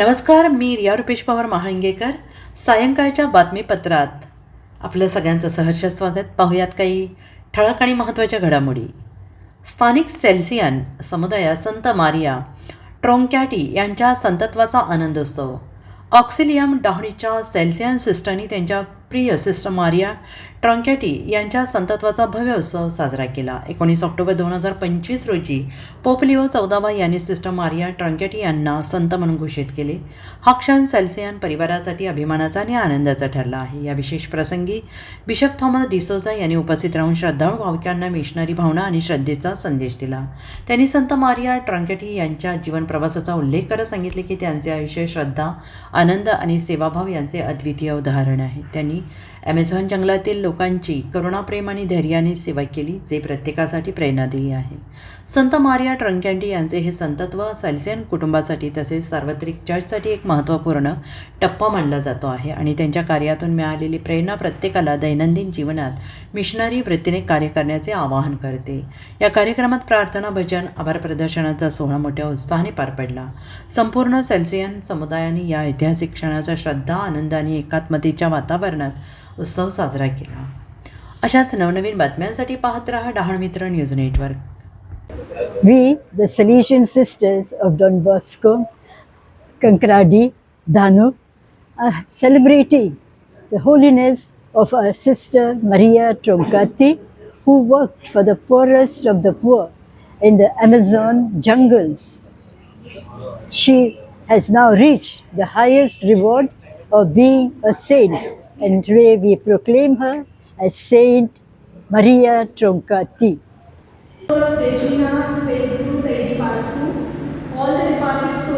नमस्कार मी रिया रुपेश पवार महाळिंगेकर सायंकाळच्या बातमीपत्रात. आपलं सगळ्यांचं सहर्ष स्वागत. पाहूयात काही ठळक आणि महत्त्वाच्या घडामोडी. स्थानिक सेल्सियन समुदायात संत मारिया ट्रोंकॅटी यांच्या संतत्वाचा आनंदोत्सव. ऑक्सिलियम डहाणीच्या सेल्सियन सिस्टरनी त्यांच्या प्रिय सिस्टर मारिया ट्रॉन्कॅटी यांच्या संतत्वाचा भव्य उत्सव साजरा केला. एकोणीस ऑक्टोबर दोन हजार पंचवीस रोजी पोपलिओ चौदावा यांनी सिस्टर मारिया ट्रॉन्कॅटी यांना संत म्हणून घोषित केले. हा क्षण सेल्सियन परिवारासाठी अभिमानाचा आणि आनंदाचा ठरला आहे. या विशेष प्रसंगी बिशप थॉमस डिसोजा यांनी उपस्थित राहून श्रद्धाळू भाविकांना मिशनरी भावना आणि श्रद्धेचा संदेश दिला. त्यांनी संत मारिया ट्रॉन्कॅटी यांच्या जीवन प्रवासाचा उल्लेख करत सांगितले की त्यांचे आयुष्य श्रद्धा आनंद आणि सेवाभाव यांचे अद्वितीय उदाहरण आहे. त्यांनी ॲमेझॉन जंगलातील लोकांची करुणाप्रेम आणि धैर्याने सेवा केली जे प्रत्येकासाठी प्रेरणादायी आहे. संत मारिया ट्रंकँडी यांचे हे संतत्व सॅल्सियन कुटुंबासाठी तसेच सार्वत्रिक चर्चसाठी एक महत्त्वपूर्ण टप्पा मानला जातो आहे आणि त्यांच्या कार्यातून मिळालेली प्रेरणा प्रत्येकाला दैनंदिन जीवनात मिशनरी वृत्तीने कार्य करण्याचे आवाहन करते. या कार्यक्रमात प्रार्थना भजन आभार प्रदर्शनाचा सोहळा मोठ्या उत्साहाने पार पडला. संपूर्ण सेल्सियन समुदायाने या ऐतिहासिक क्षणाचा श्रद्धा आनंद आणि एकात्मतेच्या वातावरणात उत्सव साजरा केला अशाच नवनवीन बातम्यांसाठी पाहत रहा Dahanu Mitra news network We, the Salesian Sisters of Don Bosco, Kankradi, Danu, are celebrating the holiness of our sister Maria Troncati, who worked for the poorest of the poor in the Amazon jungles. She has now reached the highest reward of being a saint, and today we proclaim her as Saint Maria Troncati. all the departed souls